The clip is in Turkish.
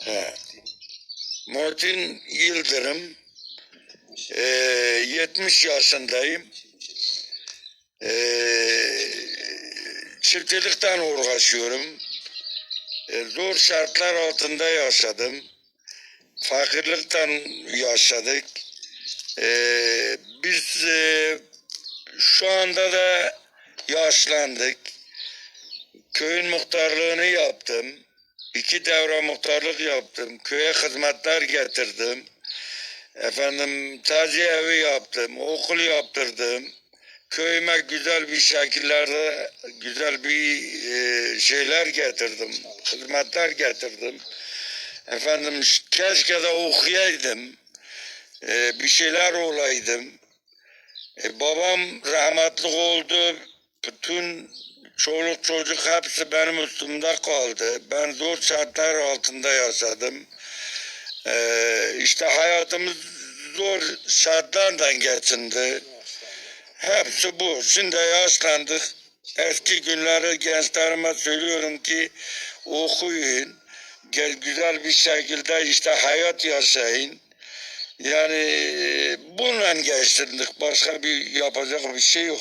He. Muhittin Yıldırım. Ee, 70 yaşındayım. Ee, çiftçilikten uğraşıyorum. Ee, zor şartlar altında yaşadım. Fakirlikten yaşadık. Ee, biz e, şu anda da yaşlandık. Köyün muhtarlığını yaptım. İki devre muhtarlık yaptım. Köye hizmetler getirdim. Efendim taziye evi yaptım. Okul yaptırdım. Köyüme güzel bir şekillerde güzel bir e, şeyler getirdim. Hizmetler getirdim. Efendim keşke de okuyaydım. E, bir şeyler olaydım. E, babam rahmetli oldu. Bütün çoluk çocuk hepsi benim üstümde kaldı. Ben zor şartlar altında yaşadım. E, işte hayatımız zor şartlardan geçindi. Hepsi bu. Şimdi yaşlandık. Eski günleri gençlerime söylüyorum ki okuyun. Gel güzel bir şekilde işte hayat yaşayın. Yani bununla geçtirdik. Başka bir yapacak bir şey yok.